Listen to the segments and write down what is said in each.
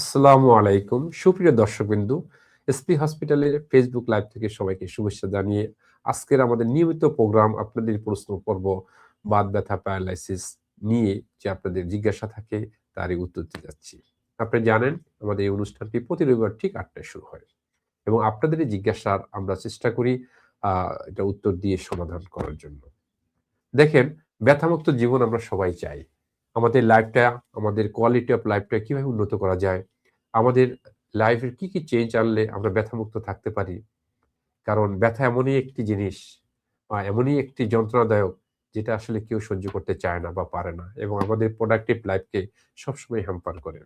আসসালামু আলাইকুম। সুপ্রিয় দর্শকবিন্দু, এসপি হসপিটালের ফেসবুক লাইভ থেকে সবাইকে শুভেচ্ছা জানিয়ে আজকের আমাদের নিয়মিত প্রোগ্রাম আপনাদের প্রশ্ন পর্ব বাদ ব্যথা, প্যারালাইসিস নিয়ে যে আপনাদের জিজ্ঞাসা থাকে তারই উত্তর দিতে যাচ্ছি। আপনি জানেন, আমাদের এই অনুষ্ঠানটি প্রতি রবিবার ঠিক আটটায় শুরু হয় এবং আপনাদের জিজ্ঞাসার আমরা চেষ্টা করি এটা উত্তর দিয়ে সমাধান করার জন্য। দেখেন, ব্যথামুক্ত জীবন আমরা সবাই চাই। আমাদের লাইফটা আমাদের কোয়ালিটি অফ লাইফটা কীভাবে উন্নত করা যায়, আমাদের লাইফের কি কি চেঞ্জ আনলে আমরা ব্যথামুক্ত থাকতে পারি? কারণ ব্যথা এমনই একটি জিনিস বা এমনই একটি যন্ত্রণাদায়ক যেটা আসলে কেউ সহ্য করতে চায় না বা পারে না এবং আমাদের প্রোডাক্টিভ লাইফকে সবসময় হ্যাম্পার করে।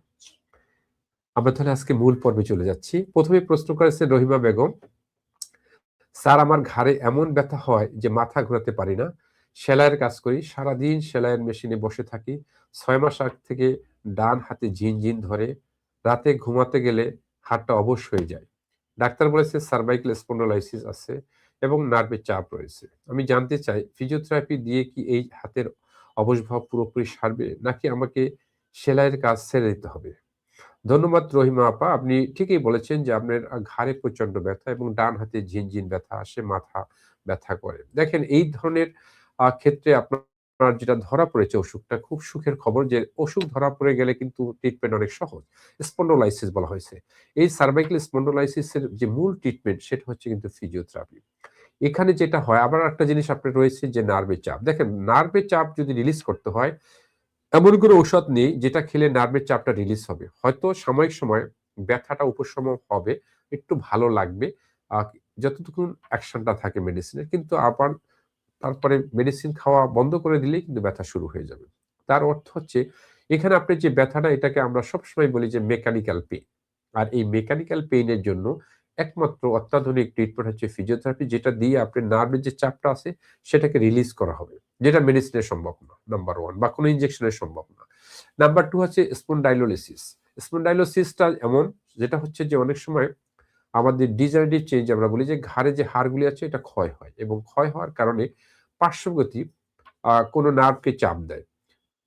আমরা তাহলে আজকে মূল পর্বে চলে যাচ্ছি। প্রথমে প্রশ্ন করেছেন রহিমা বেগম, স্যার, আমার ঘাড়ে এমন ব্যথা হয় যে মাথা ঘোরাতে পারি না। সেলাইয়ের কাজ করি, সারাদিন সেলাইয়ের মেশিনে বসে থাকি ছয় মাস আগ থেকে ডান হাতে ঝিনঝিন ধরে রাতে ঘুমাতে গেলে হাতটা অবশ হয়ে যায়। ডাক্তার বলেছে সার্ভাইকেল স্পন্ডোলাইসিস আছে এবং নার্ভের চাপ রয়েছে। আমি জানতে চাই ফিজিওথেরাপি দিয়ে কি এই হাতের অবসভাব পুরোপুরি সারবে নাকি আমাকে সেলাইয়ের কাজ ছেড়ে দিতে হবে? ধন্যবাদ রহিমা আপা, আপনি ঠিকই বলেছেন যে আপনার ঘাড়ে প্রচণ্ড ব্যথা এবং ডান হাতে ঝিনঝিন ব্যথা আসে, মাথা ব্যথা করে। দেখেন, এই ধরনের ক্ষেত্রে আপনার যেটা ধরা পড়েছে অসুখটা, খুব সুখের খবর যে অসুখ ধরা পড়ে গেলে কিন্তু ট্রিটমেন্ট অনেক সহজ। স্পন্ডোলাইসিস বলা হয়েছে। এই সার্ভাইকেল স্পন্ডোলাইসিসের যে মূল ট্রিটমেন্ট সেটা হচ্ছে কিন্তু ফিজিওথেরাপি এখানে যেটা হয়, আবার একটা জিনিস আপনার রয়েছে যে নার্ভের চাপ। দেখেন নার্ভের চাপ যদি রিলিজ করতে হয়, এমন কোনো ঔষধ নেই যেটা খেলে নার্ভের চাপটা রিলিজ হবে। হয়তো সাময়িক সময় ব্যথাটা উপশম হবে, একটু ভালো লাগবে। যতটুকু অ্যাকশনটা থাকে মেডিসিনের কিন্তু আবার তারপরে মেডিসিন খাওয়া বন্ধ করে দিলেই কিন্তু ব্যথা শুরু হয়ে যাবে। তার অর্থ হচ্ছে, এখানে আপনি যে ব্যথাটা এটাকে আমরা সবসময় বলি যে মেকানিক্যাল পেইন আর এই মেকানিক্যাল পেইনের জন্য একমাত্র অত্যাধুনিক ট্রিটমেন্ট হচ্ছে ফিজিওথেরাপি যেটা দিয়ে আপনি নার্ভের যে চাপটা আছে, সেটাকে রিলিজ করা হবে। যেটা মেডিসিনের সম্ভব না নাম্বার ওয়ান বা কোনো ইঞ্জেকশনের সম্ভব না। নাম্বার টু হচ্ছে স্পন্ডাইলোলিসিস স্পন্ডাইলোসিসটা এমন, যেটা হচ্ছে যে অনেক সময় আমাদের ডিজাইনের চেঞ্জ আমরা বলি যে ঘাড়ে যে হাড়গুলি আছে, এটা ক্ষয় হয় এবং ক্ষয় হওয়ার কারণে পার্শ্বগতি কোনো নার্ভকে চাপ দেয়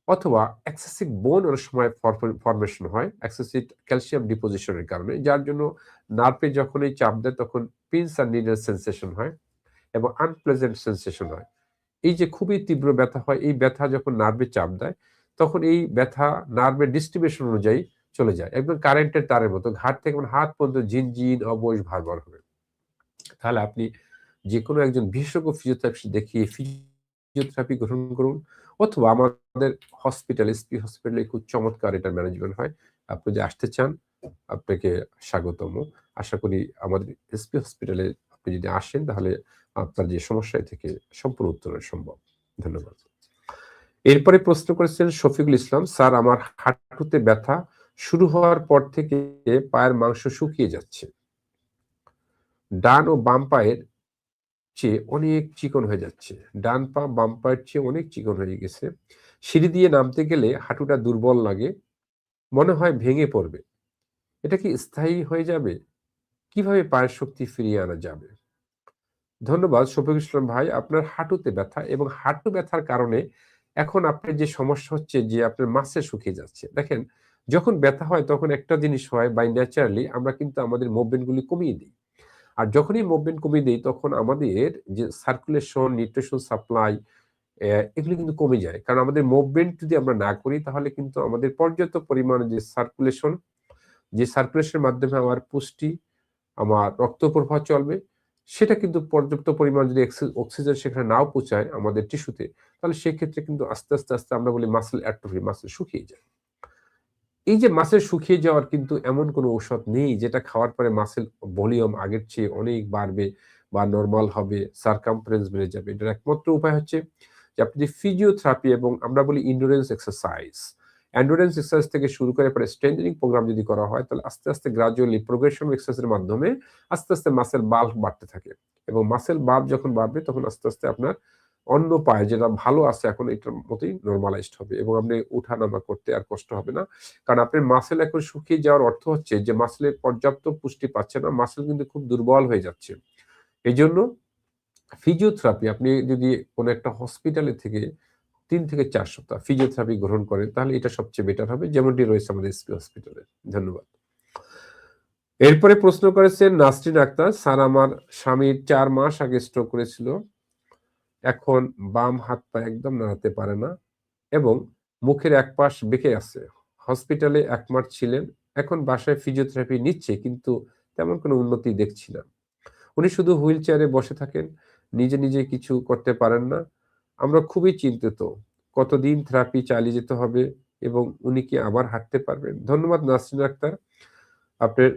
অথবা এক্সেসিভ বোন অনেক সময় ফরমেশন হয় এক্সেসিভ ক্যালসিয়াম ডিপোজিশনের কারণে, যার জন্য নার্ভে যখন এই চাপ দেয় তখন পিন্স আর নিডেল সেন্সেশন হয় এবং আনপ্লেজেন্ট সেন্সেশন হয়। এই যে খুবই তীব্র ব্যথা হয়, এই ব্যথা যখন নার্ভে চাপ দেয়, তখন এই ব্যথা নার্ভের ডিস্ট্রিবিউশন অনুযায়ী চলে যায়। একদম কারেন্টের তারের মতো। ঘাট থেকে মানে হাত পর্যন্ত জিন অবশ ভারবার হবে। তাহলে আপনি যে কোনো একজন বিশেষজ্ঞ ফিজিওথেরাপি দেখিয়ে ফিজিওথেরাপি গ্রহণ করুন অথবা আমাদের হসপিটাল এসপি হসপিটালে খুব চমৎকার এটা ম্যানেজমেন্ট হয়। আপনি যদি আসতে চান, আপনাকে স্বাগতম। আশা করি আমাদের এসপি হসপিটালে আপনি যদি আসেন, তাহলে আপনার যে সমস্যা থেকে সম্পূর্ণ উত্তর সম্ভব। ধন্যবাদ। এরপরে প্রশ্ন করেছেন শফিকুল ইসলাম, স্যার, আমার হাঁটুতে ব্যথা শুরু হওয়ার পর থেকে পায়ের মাংস শুকিয়ে যাচ্ছে। ডান ও বাম পায়ের চেয়ে অনেক চিকন হয়ে যাচ্ছে। ডান পা, বাম পায়ের চেয়ে অনেক চিকন হয়ে গেছে। সিঁড়ি দিয়ে নামতে গেলে হাঁটুটা দুর্বল লাগে, মনে হয় ভেঙে পড়বে। এটা কি স্থায়ী হয়ে যাবে? কীভাবে পায়ের শক্তি ফিরিয়ে আনা যাবে? ধন্যবাদ, শফিক ইসলাম ভাই। আপনার হাঁটুতে ব্যথা এবং হাঁটু ব্যথার কারণে এখন আপনার যে সমস্যা হচ্ছে যে আপনার মাসে শুকিয়ে যাচ্ছে। দেখেন যখন ব্যথা হয় তখন একটা জিনিস হয় বাই ন্যাচারালি আমরা কিন্তু আমাদের মুভমেন্টগুলি কমিয়ে দিই। আর যখনই মুভমেন্ট কমিয়ে দিই, তখন আমাদের যে সার্কুলেশন নিউট্রিশন সাপ্লাই এগুলি কিন্তু কমে যায়। কারণ আমাদের মুভমেন্ট যদি আমরা না করি, তাহলে কিন্তু আমাদের পর্যাপ্ত পরিমাণে যে সার্কুলেশন যে সার্কুলেশনের মাধ্যমে আমার পুষ্টি, আমার রক্ত প্রবাহ চলবে, সেটা কিন্তু পর্যাপ্ত পরিমাণ যদি অক্সিজেন সেখানে নাও পৌঁছায় আমাদের টিস্যুতে তাহলে সেক্ষেত্রে কিন্তু আস্তে আস্তে আস্তে আমরা বলি মাসেল অ্যাট্রফি মাসেল শুকিয়ে যায়। এই যে মাসেল শুকিয়ে যাওয়ার কিন্তু এমন কোনো ঔষধ নেই, যেটা খাওয়ার পরে মাসেল ভলিউম আগের চেয়ে অনেক বাড়বে বা নর্মাল হবে সার্কামফারেন্স বেড়ে যাবে। এটার একমাত্র উপায় হচ্ছে যে আপনি যে ফিজিওথেরাপি এবং আমরা বলি ইন্ডোরেন্স এক্সারসাইজ অ্যান্ডোরেন্স এক্সারসাইজ থেকে শুরু করে পরে স্ট্রেন্থেনিং প্রোগ্রাম যদি করা হয়, তাহলে আস্তে আস্তে গ্রাজুয়ালি প্রোগ্রেশন এক্সারসাইজের মাধ্যমে আস্তে আস্তে মাসেল বাল্ব বাড়তে থাকে। এবং মাসেল বাল্ব যখন বাড়বে, তখন আস্তে আস্তে আপনার অন্য পায়ে যেটা ভালো আছে, এখন এটার মতোই নর্মালাইজড হবে এবং আপনি উঠা নামা করতে আর কষ্ট হবে না। কারণ আপনার মাসেল এখন শুকিয়ে যাওয়ার অর্থ হচ্ছে যে মাসেলে পর্যাপ্ত পুষ্টি পাচ্ছে না মাসেল কিন্তু খুব দুর্বল হয়ে যাচ্ছে। এই জন্য ফিজিওথেরাপি আপনি যদি কোনো একটা হসপিটালে থেকে তিন থেকে চার সপ্তাহ ফিজিওথেরাপি গ্রহণ করেন, তাহলে এটা সবচেয়ে বেটার হবে। যেমনটি রয়েছে আমাদের এসপি হসপিটালে ধন্যবাদ। এরপরে প্রশ্ন করেছেন নাসরিন আক্তার। স্যার, আমার স্বামীর চার মাস আগে স্ট্রোক করেছিল। এখন বাম হাত পা একদম নাড়াতে পারে না এবং মুখের এক পাশ বেঁকে আছে হসপিটালে এক মাস ছিলেন, এখন বাসায় ফিজিওথেরাপি নিচ্ছে কিন্তু তেমন কোনো উন্নতি দেখছি না। উনি শুধু হুইল চেয়ারে বসে থাকেন, নিজে নিজে কিছু করতে পারেন না। আমরা খুবই চিন্তিত, কতদিন থেরাপি চালিয়ে যেতে হবে এবং উনি কি আবার হাঁটতে পারবেন? ধন্যবাদ নাসরিন আক্তার। আপনার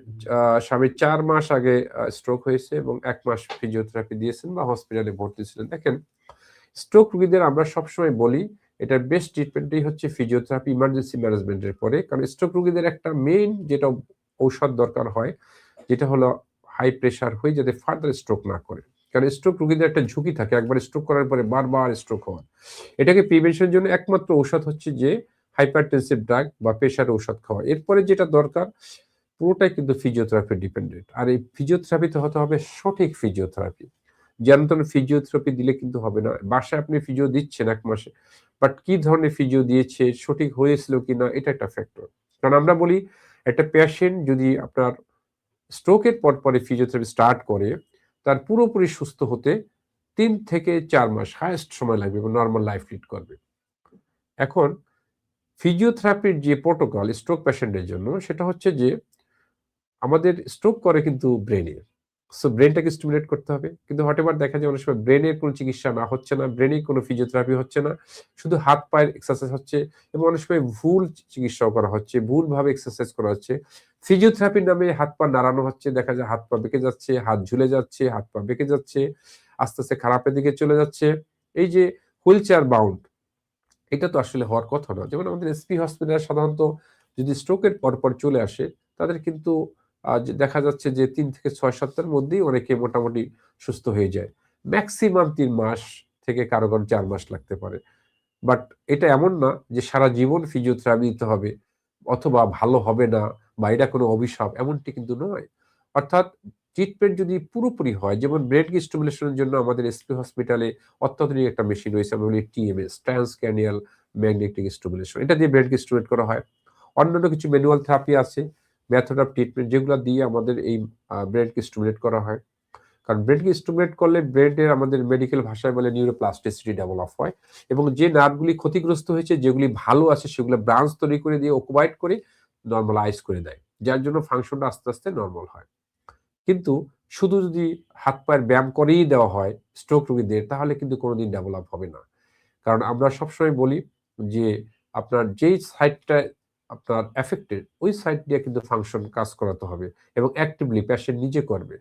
স্বামীর চার মাস আগে স্ট্রোক হয়েছে এবং এক মাস ফিজিওথেরাপি দিয়েছেন বা হসপিটালে ভর্তি ছিলেন। দেখেন স্ট্রোক রোগীদের আমরা সবসময় বলি, এটার বেস্ট ট্রিটমেন্টই হচ্ছে ফিজিওথেরাপি ইমার্জেন্সি ম্যানেজমেন্টের পরে। কারণ স্ট্রোক রোগীদের একটা মেইন যেটা ঔষধ দরকার হয়, যেটা হলো হাই প্রেশার হয়ে যাতে ফার্দার স্ট্রোক না করে। কারণ স্ট্রোক রোগীদের একটা ঝুঁকি থাকে, একবার স্ট্রোক করার পরে বারবার স্ট্রোক হওয়ার। এটাকে প্রিভেনশনের জন্য একমাত্র ঔষধ হচ্ছে যে হাইপারটেনসিভ ড্রাগ বা প্রেশার ঔষধ খাওয়া। এরপরে যেটা দরকার, পুরোটাই কিন্তু ফিজিওথেরাপি ডিপেন্ডেন্ট আর এই ফিজিওথেরাপিতে হতে হবে সঠিক ফিজিওথেরাপি যেন ফিজিওথেরাপি দিলে কিন্তু হবে না। বাসায় আপনি ফিজিও দিচ্ছেন এক মাসে বাট কি ধরনের ফিজিও দিয়েছে, সঠিক হয়েছিল কিনা, এটা একটা ফ্যাক্টর কারণ আমরা বলি, একটা পেশেন্ট যদি আপনার স্ট্রোকের পর পরে ফিজিওথেরাপি স্টার্ট করে, তার পুরোপুরি সুস্থ হতে তিন থেকে চার মাস হায়েস্ট সময় লাগবে এবং নর্মাল লাইফ লিড করবে। এখন ফিজিওথেরাপির যে প্রোটোকল স্ট্রোক পেশেন্টের জন্য, সেটা হচ্ছে যে, আমাদের স্ট্রোক করে কিন্তু ব্রেনে সো ব্রেনটাকে স্টিমুলেট করতে হবে। কিন্তু হটেবার দেখা যায় অনেক সময় ব্রেনের কোনো চিকিৎসা না, হচ্ছে না। ব্রেনে কোনো ফিজিওথেরাপি হচ্ছে না। শুধু হাত, পায়ের এক্সারসাইজ হচ্ছে এবং অনেক সময় ভুল চিকিৎসাও করা হচ্ছে, ভুলভাবে এক্সারসাইজ করা হচ্ছে। ফিজিওথেরাপির নামে হাত পা নাড়ানো হচ্ছে, দেখা যায় হাত পা বেঁকে যাচ্ছে, হাত ঝুলে যাচ্ছে, হাত পা বেঁকে যাচ্ছে, আস্তে আস্তে খারাপের দিকে চলে যাচ্ছে। এই যে হুইল চেয়ার বাউন্ড, এটা তো আসলে হওয়ার কথা না। যেমন আমাদের এসপি হসপিটাল সাধারণত যদি স্ট্রোকের পরপর চলে আসে, তাদের কিন্তু দেখা যাচ্ছে যে তিন থেকে ছয় সপ্তাহের মধ্যেই অনেকে মোটামুটি সুস্থ হয়ে যায়। ম্যাক্সিমাম তিন মাস থেকে কারও কারও চার মাস লাগতে পারে। বাট এটা এমন না যে সারা জীবন ফিজিওথেরাপি দিতে হবে অথবা ভালো হবে না বা এটা কোনো অভিশাপ এমনটি কিন্তু নয়। অর্থাৎ ট্রিটমেন্ট যদি পুরোপুরি হয়, যেমন ব্রেড স্টিমুলেশনের জন্য আমাদের এসপি হসপিটালে অত্যাধুনিক একটা মেশিন রয়েছে, আমরা বলি টিএমএস ট্রান্সক্যানিয়াল ম্যাগনেটিক স্টিমুলেশন এটা দিয়ে ব্রেড স্টিমুলেট করা হয়। অন্যান্য কিছু ম্যানুয়াল থেরাপি আছে মেথড অফ ট্রিটমেন্ট যেগুলো দিয়ে আমাদের এই ব্রেনকে স্টিমুলেট করা হয়। কারণ ব্রেনকে স্টিমুলেট করলে ব্রেনের আমাদের মেডিকেল ভাষায় বলে নিউরোপ্লাস্টিসিটি ডেভেলপ হয় এবং যে নার্ভগুলি ক্ষতিগ্রস্ত হয়েছে, যেগুলি ভালো আছে, সেগুলো ব্রাঞ্চ তৈরি করে দিয়ে অকুপাইড করে নর্মালাইজ করে দেয়, যার জন্য ফাংশনটা আস্তে আস্তে নর্মাল হয়। কিন্তু শুধু যদি হাত পায়ের ব্যায়াম করেই দেওয়া হয় স্ট্রোক রোগীদের, তাহলে কিন্তু কোনোদিন ডেভেলপ হবে না। কারণ আমরা সবসময় বলি যে আপনার যেই সাইডটা আপনার এফেক্টেড ওই সাইড দিয়ে কিন্তু ফাংশন কাজ করাতে হবে এবং অ্যাক্টিভলি প্যাশেন্ট নিজে করবে।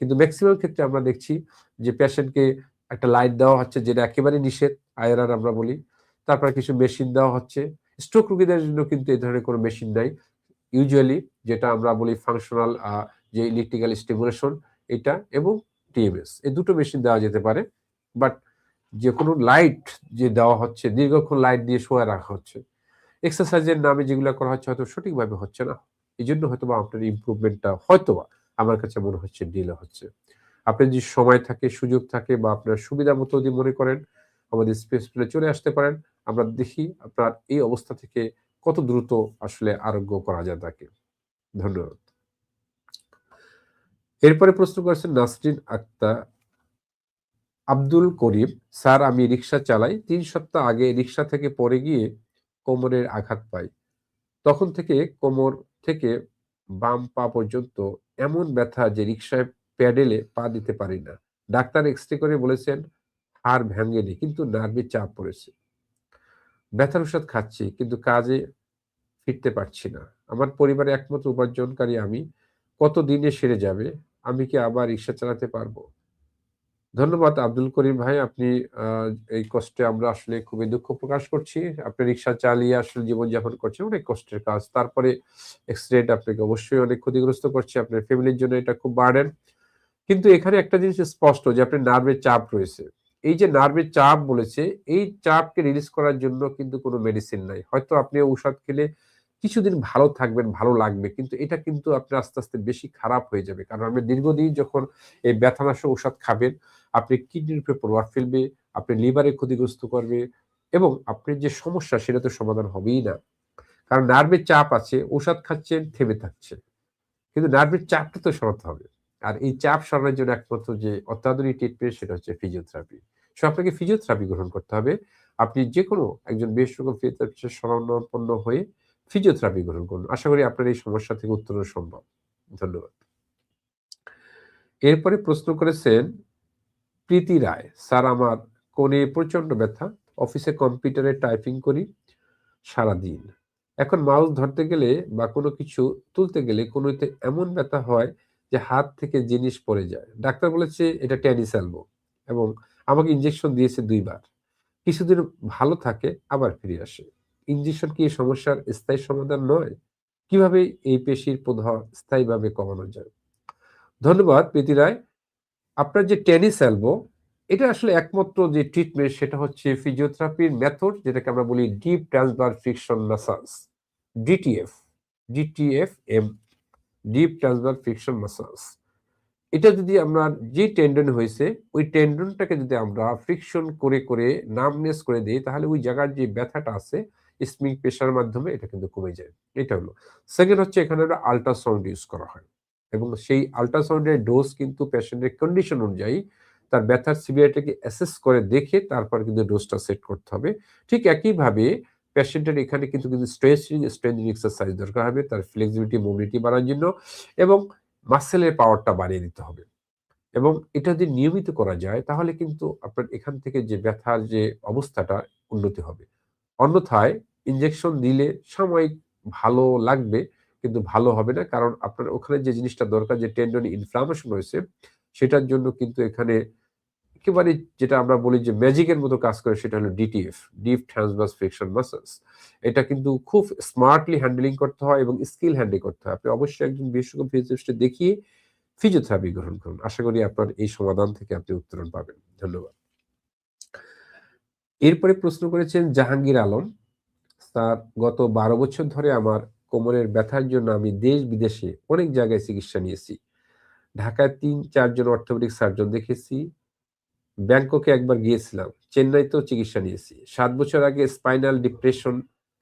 কিন্তু ম্যাক্সিমাম ক্ষেত্রে আমরা দেখছি যে প্যাশেন্টকে একটা লাইট দেওয়া হচ্ছে যেটা একেবারে নিষেধ আয়রার আমরা বলি। তারপর কিছু মেশিন দেওয়া হচ্ছে। স্ট্রোক রোগীদের জন্য কিন্তু এই ধরনের কোনো মেশিন নাই। ইউজুয়ালি যেটা আমরা বলি ফাংশনাল যে ইলেকট্রিক্যাল স্টিমুলেশন এটা এবং টিএমএস এই দুটো মেশিন দেওয়া যেতে পারে। বাট যে কোনো লাইট যে দেওয়া হচ্ছে, দীর্ঘক্ষণ লাইট দিয়ে শোয়া রাখা হচ্ছে। এক্সারসাইজের নামে যেগুলো করা হচ্ছে হয়তো সঠিকভাবে হচ্ছে না। এই জন্য হয়তো বা আপনার ইম্প্রুভমেন্টটা হয়তো আমার কাছে মনে হচ্ছে ডিলে হচ্ছে। আপনার যদি সময় থাকে, সুযোগ থাকে বা আপনার সুবিধা মতো যদি মনে করেন, আমাদের স্পেস চলে আসতে পারেন। আমরা দেখি আপনার এই অবস্থা থেকে কত দ্রুত আসলে আরোগ্য করা যায় তাকে। ধন্যবাদ। এরপরে প্রশ্ন করেছেন নাসরিন আক্তার, আব্দুল করিম, স্যার, আমি রিক্সা চালাই। তিন সপ্তাহ আগে রিক্সা থেকে পড়ে গিয়ে কোমরের আঘাত পাই তখন থেকে কোমর থেকে বাম পা পর্যন্ত এমন ব্যথা যে রিক্সায় প্যাডেলে পা দিতে পারি না। ডাক্তার এক্সরে করে বলেছেন, হাড় ভাঙেনি, কিন্তু নার্ভে চাপ পড়েছে। ব্যথার ওষুধ খাচ্ছি, কিন্তু কাজে ফিরতে পারছি না। আমার পরিবারে একমাত্র উপার্জনকারী আমি। কত দিনে সেরে যাবে? আমি কি আবার রিক্সা চালাতে পারব? ধন্যবাদ আব্দুল করিম ভাই, আপনি এই কষ্টে আমরা আসলে খুবই দুঃখ প্রকাশ করছি। আপনি রিক্সা চালিয়ে আসলে জীবনযাপন করছেন, অনেক কষ্টের কাজ। তারপরে এক্সিডেন্ট আপনাকে অবশ্যই অনেক ক্ষতিগ্রস্ত করছে, আপনার ফ্যামিলির জন্য এটা খুব বার্ডেন কিন্তু এখানে একটা জিনিস স্পষ্ট যে, আপনার নার্ভের চাপ রয়েছে। এই যে নার্ভের চাপ বলেছে, এই চাপকে রিলিজ করার জন্য কিন্তু কোনো মেডিসিন নাই। হয়তো আপনি ঔষধ খেলে কিছুদিন ভালো থাকবেন, ভালো লাগবে, কিন্তু এটা কিন্তু আপনার আস্তে আস্তে বেশি খারাপ হয়ে যাবে। কারণ আপনি দীর্ঘদিন যখন এই ব্যথানাশক ঔষধ খাবেন, আপনি কিডনির উপরে প্রভাব ফেলবে, আপনি লিভারে ক্ষতিগ্রস্ত করবে এবং আপনার যে সমস্যা, সেটা তো সমাধান হবেই না। কারণ নার্ভের চাপ আছে, ঔষধ খাচ্ছেন, থেমে থাকছে কিন্তু নার্ভের চাপটা তো সরাতে হবে। আর এই চাপ সরানোর জন্য একমাত্র যে অত্যাধুনিক ট্রিটমেন্ট সেটা হচ্ছে ফিজিওথেরাপি সো আপনাকে ফিজিওথেরাপি গ্রহণ করতে হবে। আপনি যে কোনো একজন বিশেষজ্ঞ ফিজিওথেরাপিস্টের শরণাপন্ন হয়ে ফিজিওথেরাপি গ্রহণ করুন। আশা করি আপনার এই সমস্যা থেকে উত্তরণ সম্ভব। ধন্যবাদ। এরপরে প্রশ্ন করেছেন, প্রীতি রায়, স্যার আমার কোণে প্রচণ্ড ব্যথা, অফিসে কম্পিউটারে টাইপিং করি সারা দিন এখন মাউস ধরতে গেলে বা কোনো কিছু তুলতে গেলে কোনোতে এমন ব্যথা হয় যে হাত থেকে জিনিস পড়ে যায়। ডাক্তার বলেছে এটা ট্যানিস এলবো এবং আমাকে ইঞ্জেকশন দিয়েছে দুইবার। কিছুদিন ভালো থাকে, আবার ফিরে আসে। ইঞ্জেকশন কি সমস্যার স্থায়ী সমাধান নয়? কীভাবে এই পেশির প্রদাহ স্থায়ীভাবে কমানো যায়? ধন্যবাদ, প্রীতি রায়। আপনার যে টেনিস এলবো, এটা আসলে একমাত্র যে ট্রিটমেন্ট সেটা হচ্ছে ফিজিওথেরাপির মেথড যেটাকে আমরা বলি deep transverse friction massage DTF DTF M deep transverse friction massage এটা যদি আমরা যে টেন্ডন হয়েছে, ওই টেন্ডনটাকে যদি আমরা ফ্রিকশন করে করে নামনেস করে দিই, তাহলে ওই জায়গার যে ব্যথাটা আছে স্প্রিং প্রেশার মাধ্যমে এটা কিন্তু কমে যায়। এটা হলো। সেকেন্ড হচ্ছে এখানে একটা আল্ট্রাসাউন্ড ইউজ করা হয়। এবং সেই আল্ট্রাসাউন্ডের ডোজ কিন্তু পেশেন্টের কন্ডিশন অনুযায়ী তার ব্যথার সিভিয়ারিটিকে অ্যাসেস করে দেখে তারপর কিন্তু ডোজটা সেট করতে হবে। ঠিক একইভাবে পেশেন্টের এখানে কিন্তু কিন্তু স্ট্রেচিং স্ট্রেন্থিং এক্সারসাইজ দরকার হবে, তার ফ্লেক্সিবিলিটি মোবিলিটি বাড়ার জন্য এবং মাসেলের পাওয়ারটা বাড়িয়ে দিতে হবে। এবং এটা যদি নিয়মিত করা যায় তাহলে কিন্তু আপনার এখান থেকে যে ব্যথার যে অবস্থাটা উন্নতি হবে। অন্যথায় ইনজেকশন দিলে সাময়িক ভালো লাগবে, কিন্তু ভালো হবে না। কারণ আপনার ওখানে যে জিনিসটা দরকার, যে টেন্ডন ইনফ্লামেশন হয়েছে সেটার জন্য কিন্তু এখানে একেবারে যেটা আমরা বলি যে ম্যাজিকের মতো কাজ করে, সেটা হলো DTF deep transverse friction muscles এটা কিন্তু খুব স্মার্টলি হ্যান্ডেলিং করতে হয় এবং স্কিল হ্যান্ডেল করতে হয়। আপনি অবশ্যই একজন বিশেষজ্ঞ ফিজিওথেরাপিস্ট দেখিয়ে ফিজিওথেরাপি গ্রহণ করুন। আশা করি আপনার এই সমাধান থেকে আপনি উত্তরণ পাবেন। ধন্যবাদ। এরপরে প্রশ্ন করেছেন জাহাঙ্গীর আলম তার গত বারো বছর ধরে আমার কোমরের ব্যথার জন্য আমি দেশ বিদেশে অনেক জায়গায় চিকিৎসা নিয়েছি। ঢাকায় তিন চারজন অর্থোপেডিক সার্জন দেখেছি, ব্যাংককে একবার গিয়েছিলাম, চেন্নাইতেও চিকিৎসা নিয়েছি। সাত বছর আগে স্পাইনাল ডিপ্রেশন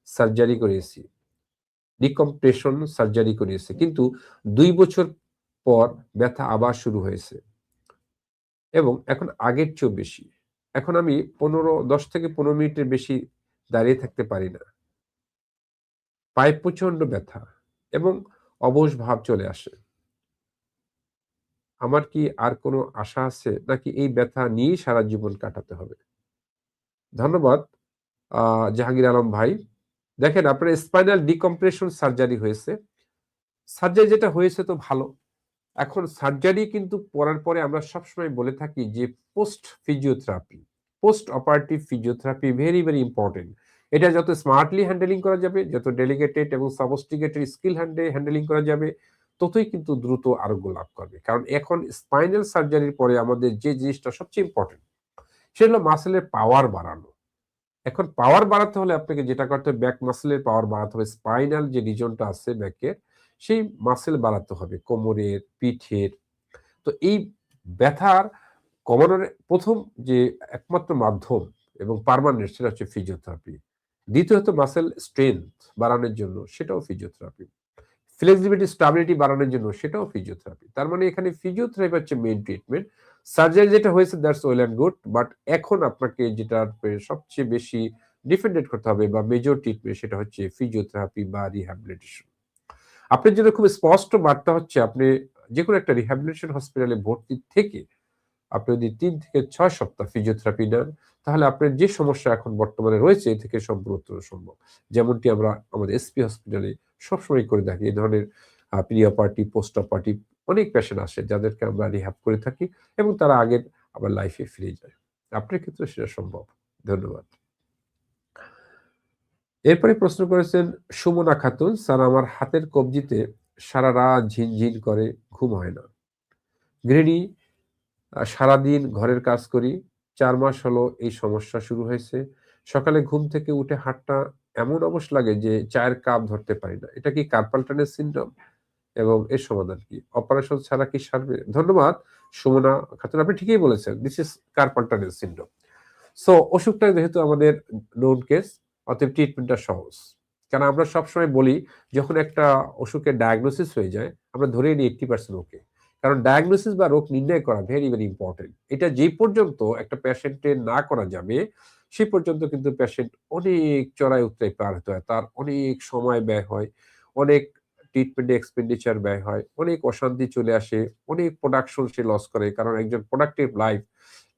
সার্জারি করিয়েছি ডিকম্প্রেশন সার্জারি করিয়েছি কিন্তু দুই বছর পর ব্যথা আবার শুরু হয়েছে। এবং এখন আগের চেয়েও বেশি। এখন আমি পনেরো, দশ থেকে পনেরো মিনিটের বেশি দাঁড়িয়ে থাকতে পারি না। পায়ে প্রচণ্ড ব্যথা এবং অবশ ভাব চলে আসে। আমার কি আর কোনো আশা আছে নাকি এই ব্যথা নিয়েই সারা জীবন কাটাতে হবে? ধন্যবাদ জাহাঙ্গীর আলম ভাই। দেখেন, আপনার স্পাইনাল ডিকম্প্রেশন সার্জারি হয়েছে। সার্জারি যেটা হয়েছে তো ভালো। এখন সার্জারি কিন্তু পড়ার পরে আমরা সবসময় বলে থাকি যে post physiotherapy post operative physiotherapy very very important এটা যত স্মার্টলি হ্যান্ডেলিং করা যাবে, যত ডেলিগেটেড এবং সাবস্টিকেটেড স্কিল হ্যান্ডে হ্যান্ডেলিং করা যাবে, ততই কিন্তু দ্রুত আরোগ্য লাভ করবে। কারণ এখন স্পাইনাল সার্জারির পরে আমাদের যে জিনিসটা সবচেয়ে ইম্পর্টেন্ট সেটা হলো মাসেলের পাওয়ার বাড়ানো। এখন পাওয়ার বাড়াতে হলে আপনাকে যেটা করতে হবে ব্যাক মাসেলের পাওয়ার বাড়াতে হবে স্পাইনাল যে রিজনটা আছে ব্যাকের সেই মাসেল বাড়াতে হবে, কোমরের, পিঠের। তো এই ব্যথার কমানোর প্রথম যে একমাত্র মাধ্যম এবং পারমানেন্ট সেটা হচ্ছে ফিজিওথেরাপি দ্বিতীয়ত মাসেল স্ট্রেংথ বাড়ানোর জন্য সেটাও ফিজিওথেরাপি ফ্লেক্সিবিলিটি স্টাবিলিটি বাড়ানোর জন্য সেটাও ফিজিওথেরাপি তার মানে এখানে ফিজিওথেরাপি হচ্ছে মেইন ট্রিটমেন্ট সার্জারি যেটা হয়েছে that's well and good but এখন আপনাকে যেটা সবচেয়ে বেশি ডিফেন্ডেড করতে হবে বা মেজর ট্রিটমেন্ট সেটা হচ্ছে ফিজিওথেরাপি বা রিহ্যাবিলিটেশন আপনার জন্য খুব স্পষ্ট বার্তা হচ্ছে, আপনি যে কোনো একটা রিহ্যাবিলিটেশন হসপিটালে ভর্তি থেকে আপনি যদি তিন থেকে ছয় সপ্তাহ ফিজিওথেরাপি নেন, তাহলে আপনার যে সমস্যা এখন বর্তমানে রয়েছে, এ থেকে সম্পূর্ণ সম্ভব। যেমনটি আমরা আমাদের এসপি হসপিটালে সবসময় করে থাকি। এই ধরনের প্রিয় পার্টি পোস্ট পার্টি অনেক পেশেন্ট আসে, যাদেরকে আমরা রিহ্যাব করে থাকি এবং তারা আগের আবার লাইফে ফিরে যায়। আপনার ক্ষেত্রে সেটা সম্ভব। ধন্যবাদ। এরপরে প্রশ্ন করেছেন, সুমনা খাতুন, স্যার, আমার হাতের কবজিতে সারা রাত ঝিনঝিন করে ঘুম হয় না। গৃহিণী সারাদিন ঘরের কাজ করি, চার মাস হলো এই সমস্যা শুরু হয়েছে। সকালে ঘুম থেকে উঠে হাটটা এমন অবশ্য লাগে যে চায়ের কাপ ধরতে পারি না। এটা কি কার্পালটানের সিন্ড্রোম? এবং এর সমাধান কি? অপারেশন ছাড়া কি সারবে? ধন্যবাদ, সুমনা খাতুন, আপনি ঠিকই বলেছেন দিস ইস কার্পালটানের সিন্ড্রোম। সো অসুখটা যেহেতু আমাদের নোন কেস অতএব ট্রিটমেন্টটা সহজ। কারণ আমরা সবসময় বলি, যখন একটা অসুখের ডায়াগনোসিস হয়ে যায়, আমরা ধরে নিই এইটটি পার্সেন্ট ওকে। কারণ ডায়াগনোসিস বা রোগ নির্ণয় করা ভেরি ভেরি ইম্পর্টেন্ট এটা যে পর্যন্ত একটা পেশেন্টের না করা যাবে সে পর্যন্ত কিন্তু পেশেন্ট অনেক চড়াই উত্তরায় পার হতে হয়। তার অনেক সময় ব্যয় হয়, অনেক ট্রিটমেন্টে এক্সপেন্ডিচার ব্যয় হয়, অনেক অশান্তি চলে আসে, অনেক প্রোডাকশন সে লস করে। কারণ একজন প্রোডাক্টিভ লাইফ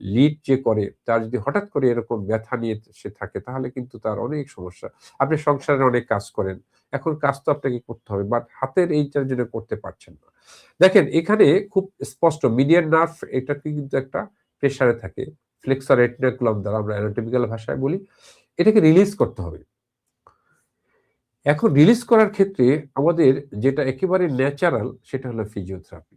লিড যে করে, তার যদি হঠাৎ করে এরকম ব্যথা নিয়ে সে থাকে, তাহলে কিন্তু তার অনেক সমস্যা। আপনি সংসারে অনেক কাজ করেন, এখন কাজ তো আপনাকে করতে হবে বাট হাতের এইটার জন্য করতে পারছেন না। দেখেন, এখানে খুব স্পষ্ট মিডিয়ান নার্ভ এটা কিন্তু একটা প্রেসারে থাকে ফ্লেক্সার রেটিনাকুলাম দ্বারা, আমরা অ্যানাটমিক্যাল ভাষায় বলি, এটাকে রিলিজ করতে হবে। এখন রিলিজ করার ক্ষেত্রে আমাদের যেটা একেবারে ন্যাচারাল সেটা হলো ফিজিওথেরাপি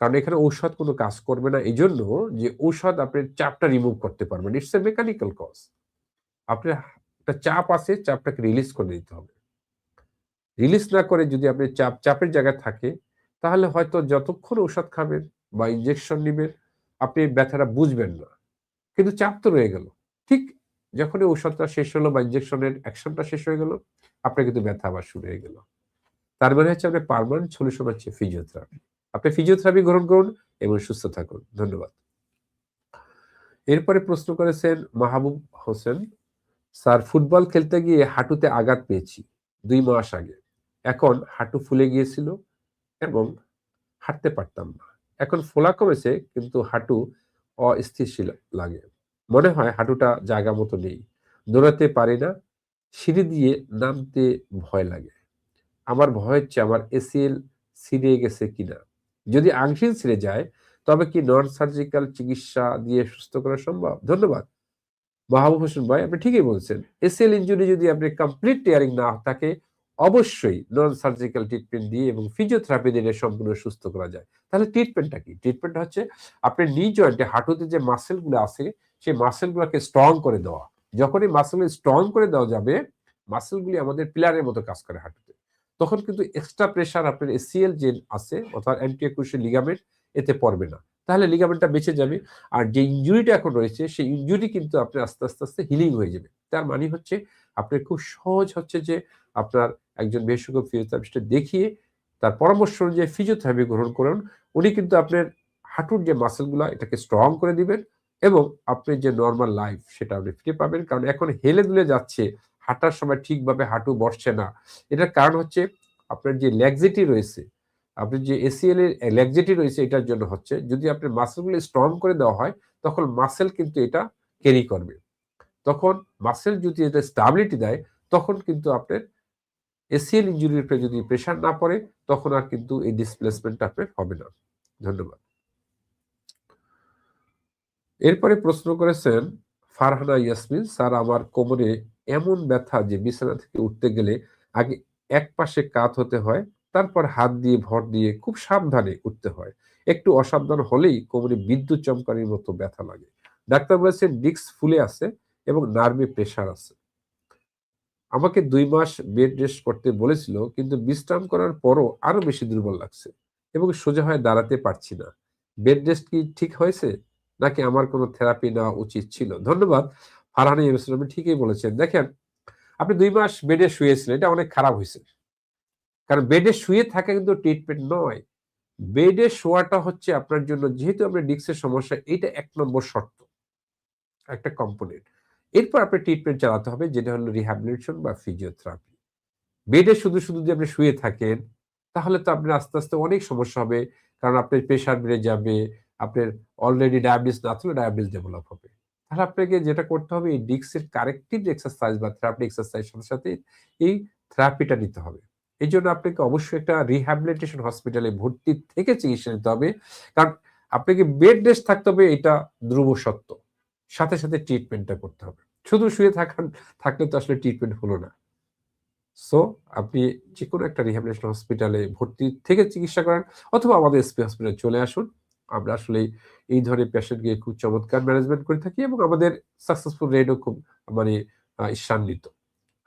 কারণ এখানে ঔষধ কোনো কাজ করবে না। এই জন্য যে ঔষধ আপনি চাপটা রিমুভ করতে পারবেন ইটস এ মেকানিক্যাল কজ আপনার একটা চাপ আছে, চাপটাকে রিলিজ করে দিতে হবে। রিলিজ না করে যদি আপনি চাপ, চাপের জায়গায় থাকে, তাহলে হয়তো যতক্ষণ ঔষধ খাবেন বা ইঞ্জেকশন নেবেন, আপনি ব্যথাটা বুঝবেন না। কিন্তু চাপ তো রয়ে গেল। ঠিক যখন ঔষধটা শেষ হলো বা ইঞ্জেকশনের অ্যাকশনটা শেষ হয়ে গেল, আপনার কিন্তু ব্যথা আবার শুরু হয়ে গেল। তার মানে হচ্ছে আপনার পারমানেন্ট সলিউশন হচ্ছে ফিজিওথেরাপি আপনি ফিজিওথেরাপি গ্রহণ করুন এবং সুস্থ থাকুন। ধন্যবাদ। এরপরে প্রশ্ন করেছেন মাহবুব হোসেন, স্যার, ফুটবল খেলতে গিয়ে হাঁটুতে আঘাত পেয়েছি দুই মাস আগে। এখন হাঁটু ফুলে গিয়েছিল এবং হাঁটতে পারতাম না। এখন ফোলা কমেছে, কিন্তু হাঁটু অস্থিরশীল লাগে। মনে হয় হাঁটুটা জায়গা মতো নেই। দৌড়াতে পারি না। সিঁড়ি দিয়ে নামতে ভয় লাগে। আমার ভয় হচ্ছে আমার এসিএল ছিঁড়ে গেছে কিনা। যদি আংশিক ছিঁড়ে যায়, তবে কি নন সার্জিক্যাল চিকিৎসা দিয়ে সুস্থ করা সম্ভব? ধন্যবাদ। মাহবুব হোসেন ভাই, আপনি ঠিকই বলছেন, এসিএল ইঞ্জুরি যদি আপনি কমপ্লিট টিয়ারিং না থাকে, অবশ্যই নন সার্জিক্যাল ট্রিটমেন্ট দিয়ে এবং ফিজিওথেরাপি দিয়ে সম্পূর্ণ সুস্থ করা যায়। তাহলে ট্রিটমেন্টটা কি? ট্রিটমেন্ট হচ্ছে আপনি নি জয়েন্টে হাঁটুতে যে মাসেলগুলো আছে, সেই মাসেলগুলোকে স্ট্রং করে দেওয়া। যখনই মাসেল স্ট্রং করে দেওয়া যাবে মাসেলগুলি আমাদের পিলারের মতো কাজ করে হাঁটুতে। তখন কিন্তু এক্সট্রা প্রেশার আপনার এসিএল যে আছে, অর্থাৎ অ্যান্টিএকুশিয়াল লিগামেন্ট এতে পড়বে না। তাহলে লিগামেন্টটা বেঁচে যাবে, আর যে ইঞ্জুরিটা এখন রয়েছে, সেই ইঞ্জুরি কিন্তু আপনার আস্তে আস্তে আস্তে হিলিং হয়ে যাবে। তার মানে হচ্ছে আপনার খুব সহজ হচ্ছে যে আপনার একজন বিশেষজ্ঞ ফিজিওথেরাপিস্ট দেখিয়ে তার পরামর্শ অনুযায়ী ফিজিওথেরাপি গ্রহণ করুন। উনি কিন্তু আপনার হাঁটুর যে মাসেলগুলো এটাকে স্ট্রং করে দিবেন এবং আপনি যে নর্মাল লাইফ সেটা আপনি ফিরে পাবেন। কারণ এখন হেলে দুলে যাচ্ছে হাঁটার সময় ঠিকভাবে হাঁটু বসছে না। এটার কারণ হচ্ছে আপনার যে ল্যাগজিটি রয়েছে, আপনার যে এসিএল এর ল্যাগজিটি রয়েছে, এটার জন্য হচ্ছে যদি আপনার মাসেলগুলো স্ট্রং করে দেওয়া হয়, তখন মাসেল কিন্তু এটা ক্যারি করবে। তখন মাসেল যদি এটা স্টাবিলিটি দেয়, তখন কিন্তু আপনার এসিএল ইঞ্জুরির উপরে যদি প্রেশার না পড়ে, তখন আর কিন্তু এই ডিসপ্লেসমেন্ট আপনার হবে না। ধন্যবাদ। এরপরে প্রশ্ন করেছেন, ফারহানা ইয়াসমিন স্যার আমার কোমরে এমন ব্যথা যে বিছানা থেকে উঠতে গেলে আগে এক পাশে কাত হতে হয়, তারপর হাত দিয়ে ভর দিয়ে খুব সাবধানে উঠতে হয়। একটু অসাবধান হলেই কোমরে বিদ্যুৎ চমকানির মতো ব্যথা লাগে। ডাক্তার বলেছেন ডিক্স ফুলে আছে এবং নার্ভে প্রেশার আছে। আমাকে দুই মাস বেড রেস্ট করতে বলেছিল, কিন্তু বিশ্রাম করার পরও আরও বেশি দুর্বল লাগছে এবং সোজা হয়ে দাঁড়াতে পারছি না। বেড রেস্ট কি ঠিক হয়েছে? নাকি আমার কোনো থেরাপি নেওয়া উচিত ছিল? ধন্যবাদ। ফারহানি ইসলামী ঠিকই বলেছেন। দেখেন, আপনি দুই মাস বেডে শুয়েছিলেন, এটা অনেক খারাপ হয়েছে। কারণ বেডে শুয়ে থাকা কিন্তু ট্রিটমেন্ট নয়। বেডে শোয়াটা হচ্ছে আপনার জন্য, যেহেতু আপনার ডিক্সের সমস্যা, এটা এক নম্বর শর্ত, একটা কম্পোনেন্ট এরপর আপনি ট্রিটমেন্ট চালাতে হবে, যেটা হলো রিহ্যাবিলিটেশন বা ফিজিওথেরাপি বেডে শুধু শুধু যদি আপনি শুয়ে থাকেন, তাহলে তো আপনার আস্তে আস্তে অনেক সমস্যা হবে। কারণ আপনার প্রেশার বেড়ে যাবে, আপনার অলরেডি ডায়াবেটিস না থাকলে ডায়াবেটিস ডেভেলপ হবে। তাহলে আপনাকে যেটা করতে হবে, এই ডিক্সের কারেক্টিভ এক্সারসাইজ বা থেরাপি এক্সারসাইজ সাথে সাথে এই থেরাপিটা নিতে হবে। এই জন্য আপনাকে অবশ্যই একটা রিহ্যাবিলিটেশন হসপিটালে ভর্তি থেকে চিকিৎসা নিতে হবে। কারণ আপনাকে বেড রেস্ট থাকতে হবে, এটা ধ্রুব সত্য। সাথে সাথে ট্রিটমেন্টটা করতে হবে। শুধু শুয়ে থাকান থাকলে তো আসলে ট্রিটমেন্ট হলো না। সো আপনি যে কোনো একটা রিহ্যাবিলিটেশন হসপিটালে ভর্তি থেকে চিকিৎসা করেন, অথবা আমাদের এসপি হসপিটালে চলে আসুন। আমরা আসলে এই ধরনের পেশেন্টকে খুব চমৎকার ম্যানেজমেন্ট করে থাকি এবং আমাদের সাকসেসফুল রেটও খুব মানে ঈর্ষান্বিত।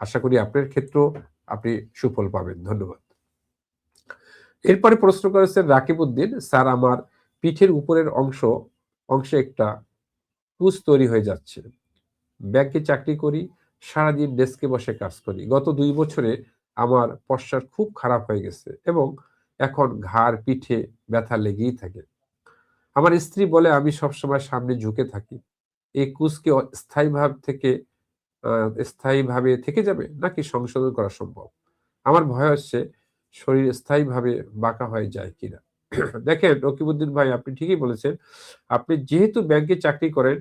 আশা করি আপনার ক্ষেত্রেও আপনি সুফল পাবেন। ধন্যবাদ। এরপরে প্রশ্ন করেছেন রাকিব উদ্দিন, স্যার, আমার পিঠের উপরের অংশ, অংশে একটা পুজ তৈরি হয়ে যাচ্ছে। ব্যাংকে চাকরি করি, সারাদিন ডেস্কে বসে কাজ করি। গত দুই বছরে আমার পশ্চার খুব খারাপ হয়ে গেছে এবং এখন ঘাড়, পিঠে ব্যথা লেগেই থাকে। আমার স্ত্রী বলে, আমি সবসময় সামনে ঝুঁকে থাকি। এই কুচকে স্থায়ীভাব থেকে স্থায়ীভাবে থেকে যাবে নাকি সংশোধন করা সম্ভব? আমার ভয় হচ্ছে শরীর স্থায়ীভাবে বাঁকা হয়ে যায় কিনা। দেখেন রকিবুদ্দিন ভাই, আপনি ঠিকই বলেছেন, আপনি যেহেতু ব্যাংকে চাকরি করেন,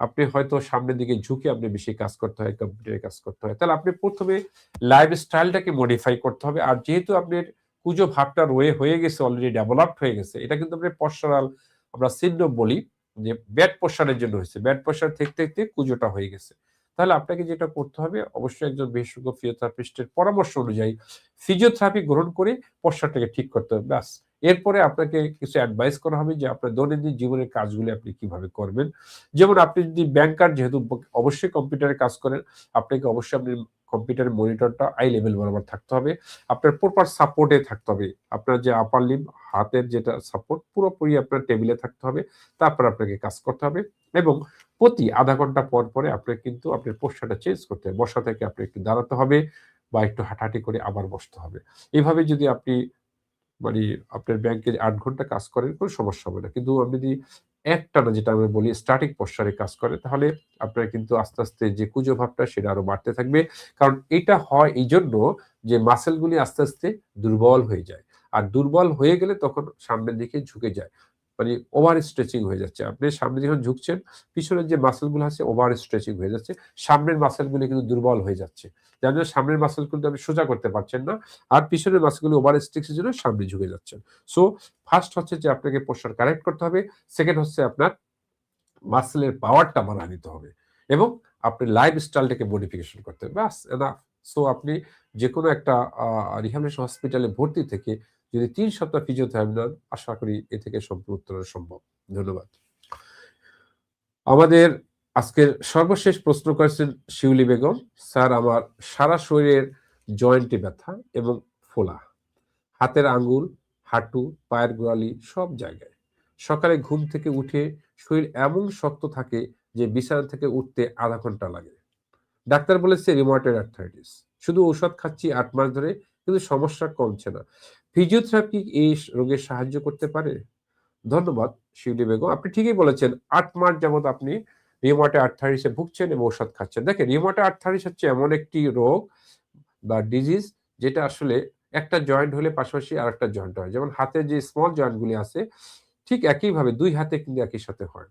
আপনি হয়তো সামনের দিকে ঝুঁকে আপনি বেশি কাজ করতে হয় কম্পিউটারে কাজ করতে হয়। তাহলে আপনি প্রথমে লাইফ স্টাইলটাকে মডিফাই করতে হবে। আর যেহেতু আপনার পুজো ভাবটা রয়ে, হয়ে গেছে অলরেডি ডেভেলপড হয়ে গেছে, এটা কিন্তু আপনার পশ্চারাল আমরা সিন্ডম বলি যে ব্যাট পোষারের জন্য হয়েছে। ব্যাট পোষার থেকে থেকে কুজোটা হয়ে গেছে। তাহলে আপনাকে যেটা করতে হবে, অবশ্যই একজন বিশেষজ্ঞ ফিজিওথেরাপিস্টের পরামর্শ অনুযায়ী ফিজিওথেরাপি গ্রহণ করে পশ্চারটাকে ঠিক করতে হবে। ব্যাস। এরপরে আপনাকে কিছু অ্যাডভাইস করা হবে যে আপনার দৈনন্দিন জীবনের কাজগুলি আপনি কীভাবে করবেন। যেমন আপনি যদি ব্যাংকার যেহেতু অবশ্যই কম্পিউটারে কাজ করেন, আপনাকে অবশ্যই আপনি কম্পিউটারের মনিটরটা আই লেভেল বরাবর থাকতে হবে। আপনার প্রপার সাপোর্টে থাকতে হবে। আপনার যে আপার লিম হাতের যেটা সাপোর্ট পুরোপুরি আপনার টেবিলে থাকতে হবে। তারপর আপনাকে কাজ করতে হবে এবং প্রতি আধা ঘণ্টা পর পরে আপনাকে কিন্তু আপনার পোস্টারটা চেঞ্জ করতে হবে। বসা থেকে আপনি একটু দাঁড়াতে হবে বা একটু হাঁটাহাঁটি করে আবার বসতে হবে। এভাবে যদি আপনি মানে আপনার ব্যাংকে আট ঘণ্টা কাজ করেন, কোনো সমস্যা হবে না। কিন্তু আপনি যদি একটানা যেটা আমি বলি স্ট্যাটিক পশ্চারে কাজ করে, তাহলে আপনার কিন্তু আস্তে আস্তে যে কুজো ভাবটা সেটা আরও বাড়তে থাকবে। কারণ এটা হয় এই জন্য যে মাসেলগুলি আস্তে আস্তে দুর্বল হয়ে যায়। আর দুর্বল হয়ে গেলে তখন সামনের দিকে ঝুঁকে যায়। মানে ওভার স্ট্রেচিং হয়ে যাচ্ছে। আপনি সামনে যখন ঝুঁকছেন, পিছনের যে মাসেলগুলো আছে ওভার স্ট্রেচিং হয়ে যাচ্ছে। সামনের মাসেলগুলো কিন্তু দুর্বল হয়ে যাচ্ছে। যার জন্য সামনের মাসেলগুলো আপনি সোজা করতে পারছেন না আর পিছনের মাসেলগুলো ওভার স্ট্রেচের জন্য সামনে ঝুঁকে যাচ্ছেন। সো ফার্স্ট হচ্ছে যে আপনাকে পোস্টার কারেক্ট করতে হবে। সেকেন্ড হচ্ছে আপনার মাসেলের পাওয়ারটা বাড়া নিতে হবে এবং আপনি লাইফ স্টাইলটাকে মডিফিকেশন করতে হবে। ব্যাস এনাফ সো আপনি যে কোনো একটা রিহাবিলিটেশন হসপিটালে ভর্তি থেকে যদি তিন সপ্তাহ ফিজিওথেরাপি নেন, আশা করি এ থেকে সম্পূর্ণ উত্তর সম্ভব। ধন্যবাদ। আমাদের আজকের সর্বশেষ প্রশ্ন করেছেন শিউলি বেগম। স্যার, আমার সারা শরীরের জয়েন্টে ব্যথা এবং ফোলা, হাতের আঙ্গুল হাঁটু, পায়ের গোড়ালি সব জায়গায়। সকালে ঘুম থেকে উঠে শরীর এমন শক্ত থাকে যে বিছানা থেকে উঠতে আধা ঘণ্টা লাগে। ডাক্তার বলেছে রিমোটেড আর্থাইটিস শুধু ঔষধ খাচ্ছি আট মাস ধরে, কিন্তু সমস্যা কমছে না। ফিজিওথেরাপি এই রোগে সাহায্য করতে পারে? ধন্যবাদ, শিউলি বেগম। আপনি ঠিকই বলেছেন, আট মাস যাবৎ আপনি রিমোটে আর্থারিসে ভুগছেন এবং ওষুধ খাচ্ছেন। দেখেন রিমোটে আর্থারিস হচ্ছে এমন একটি রোগ বা ডিজিজ যেটা আসলে একটা জয়েন্ট হলে পাশাপাশি আর একটা জয়েন্ট হয়। যেমন হাতে যে স্মল জয়েন্টগুলি আছে, ঠিক একইভাবে দুই হাতে কিন্তু একই সাথে হয়।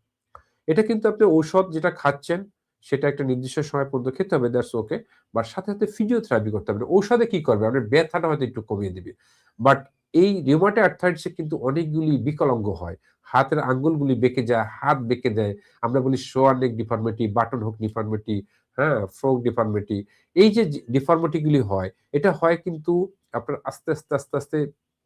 এটা কিন্তু আপনি ঔষধ যেটা খাচ্ছেন সেটা একটা নির্দিষ্ট সময় পর্যন্ত খেতে হবে দ্যাটস ওকে বাট সাথে সাথে ফিজিওথেরাপি করতে হবে। ঔষধে কি করবে? আপনার ব্যথাটা হয়তো একটু কমিয়ে দিবে। বাট এই রিমোটে আর্থাইটিসে কিন্তু অনেকগুলি বিকলাঙ্গ হয়। হাতের আঙ্গুলগুলি বেঁকে যায়, হাত বেঁকে দেয়। আমরা বলি শোয়ার নেক ডিফর্মিটি বাটন হোক ডিফর্মিটি হ্যাঁ ফ্রক ডিফর্মিটি এই যে ডিফর্মিটিগুলি হয়, এটা হয় কিন্তু আপনার আস্তে আস্তে আস্তে আস্তে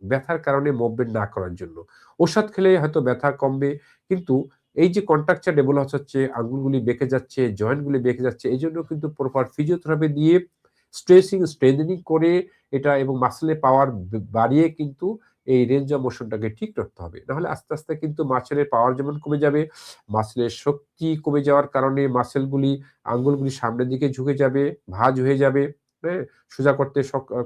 ব্যথার কারণে মুভমেন্ট না করার জন্য। ওষুধ খেলে হয়তো ব্যথা কমবে, কিন্তু এই যে কন্ট্রাকচার ডেভেলপ হচ্ছে, আঙ্গুলগুলি বেঁকে যাচ্ছে জয়েন্টগুলি বেঁকে যাচ্ছে, এই জন্য কিন্তু প্রপার ফিজিওথেরাপি দিয়ে স্ট্রেসিং স্ট্রেন্থেনিং করে এটা এবং মাসেলের পাওয়ার বাড়িয়ে কিন্তু এই রেঞ্জ অফ মোশনটাকে ঠিক রাখতে হবে। নাহলে আস্তে আস্তে কিন্তু মাসেলের পাওয়ার যেমন কমে যাবে মাসেলের শক্তি কমে যাওয়ার কারণে মাসেলগুলি আঙ্গুলগুলি সামনের দিকে ঝুঁকে যাবে, ভাঁজ হয়ে যাবে হ্যাঁ সোজা করতে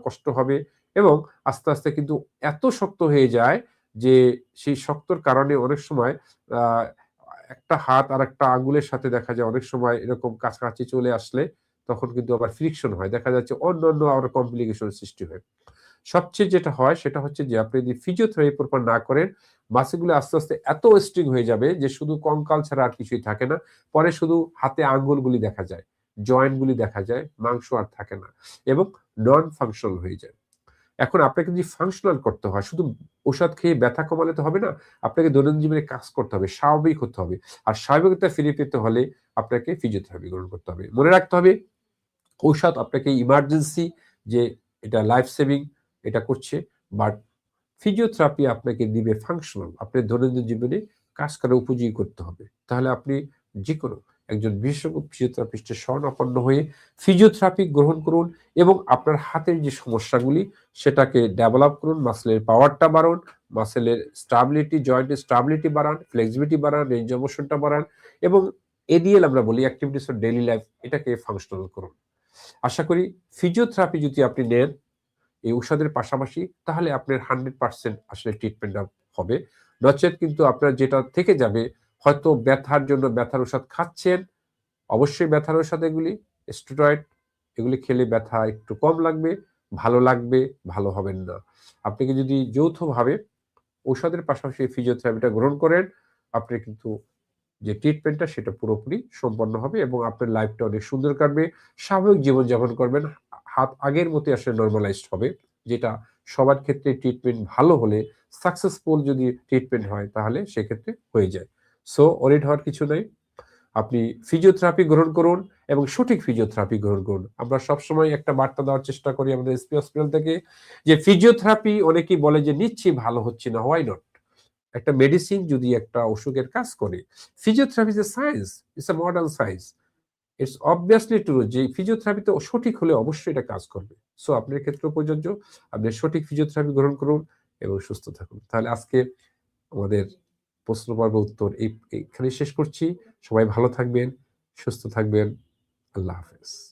কষ্ট হবে এবং আস্তে আস্তে কিন্তু এত শক্ত হয়ে যায় যে সেই শক্তর কারণে অনেক সময় একটা হাত আর একটা আঙ্গুলের সাথে দেখা যায় অনেক সময় এরকম কাছাকাছি চলে আসলে তখন কিন্তু আবার ফ্রিকশন হয়। দেখা যাচ্ছে অন্য অন্য আবার কমপ্লিকেশন সৃষ্টি হয়। সবচেয়ে যেটা হয় সেটা হচ্ছে যে আপনি যদি ফিজিওথেরাপি প্রপার না করেন মাসেগুলো আস্তে আস্তে এত স্ট্রিং হয়ে যাবে যে শুধু কঙ্কাল ছাড়া আর কিছুই থাকে না। পরে শুধু হাতে আঙ্গুলগুলি দেখা যায় জয়েন্টগুলি দেখা যায়, মাংস আর থাকে না এবং নন ফাংশনাল হয়ে যায়। এখন আপনাকে যদি ফাংশনাল করতে হয়, শুধু ওষুধ খেয়ে ব্যথা কমালে তো হবে না, আপনাকে দৈনন্দিন জীবনে কাজ করতে হবে, স্বাভাবিক হতে হবে। আর স্বাভাবিকতা ফিরে পেতে হলে আপনাকে ফিজিওথেরাপি গ্রহণ করতে হবে। মনে রাখতে হবে, ঔষধ আপনাকে ইমার্জেন্সি যে এটা লাইফ সেভিং এটা করছে বাট ফিজিওথেরাপি আপনাকে দিবে ফাংশনাল আপনার দৈনন্দিন জীবনে কাজ করা উপযোগী করতে হবে। তাহলে আপনি যে কোনো একজন বিশেষজ্ঞ ফিজিওথেরাপিস্টের স্বর্ণাপন্ন হয়ে ফিজিওথেরাপি গ্রহণ করুন এবং আপনার হাতের যে সমস্যাগুলি, সেটাকে ডেভেলপ করুন মাসেলের পাওয়ারটা বাড়ান মাসেলের স্টাবিলিটি জয়েন্টের স্টাবিলিটি বাড়ান ফ্লেক্সিবিলিটি বাড়ান রেঞ্জ অমোশনটা বাড়ান এবং এডিএল আমরা বলি অ্যাক্টিভিটিস অফ ডেইলি লাইফ এটাকে ফাংশনাল করুন। আশা করি ফিজিওথেরাপি যদি আপনি নেন এই ঔষধের পাশাপাশি, তাহলে আপনার হান্ড্রেড পার্সেন্ট আসলে ট্রিটমেন্টটা হবে। নচেত কিন্তু আপনার যেটা থেকে যাবে হয়তো ব্যথার জন্য ব্যথার ওষুধ খাচ্ছেন, অবশ্যই ব্যথার ওষুধ এগুলি, স্টেরয়েড, এগুলি খেলে ব্যথা একটু কম লাগবে, ভালো লাগবে, ভালো হবেন না। আপনি যদি যৌথভাবে ঔষধের পাশাপাশি ফিজিওথেরাপিটা গ্রহণ করেন আপনি কিন্তু যে ট্রিটমেন্টটা সেটা পুরোপুরি সম্পন্ন হবে এবং আপনার লাইফটা অনেক সুন্দর কাটবে, স্বাভাবিক জীবনযাপন করবেন, হাত আগের মতো আসলে নর্মালাইজড হবে, যেটা সবার ক্ষেত্রে ট্রিটমেন্ট ভালো হলে সাকসেসফুল যদি ট্রিটমেন্ট হয় তাহলে সেক্ষেত্রে হয়ে যায়। সো অরিড হওয়ার কিছু নাই। আপনি ফিজিওথেরাপি গ্রহণ করুন এবং সঠিক ফিজিওথেরাপি গ্রহণ করুন। আমরা সবসময় একটা বার্তা দেওয়ার চেষ্টা করি আমাদের এসপি হসপিটাল থেকে যে ফিজিওথেরাপি অনেকেই বলে যে, নিচ্ছি, ভালো হচ্ছে না হোয়াই নট একটা মেডিসিন যদি একটা অসুখের কাজ করে physiotherapy is a science it's a modern science it's obviously true যে ফিজিওথেরাপিতে সঠিক হলে অবশ্যই এটা কাজ করবে। সো আপনার ক্ষেত্রে প্রযোজ্য। আপনি সঠিক ফিজিওথেরাপি গ্রহণ করুন এবং সুস্থ থাকুন। তাহলে আজকে আমাদের প্রশ্ন পর্ব উত্তর এই এখানে শেষ করছি। সবাই ভালো থাকবেন সুস্থ থাকবেন। আল্লাহ হাফেজ।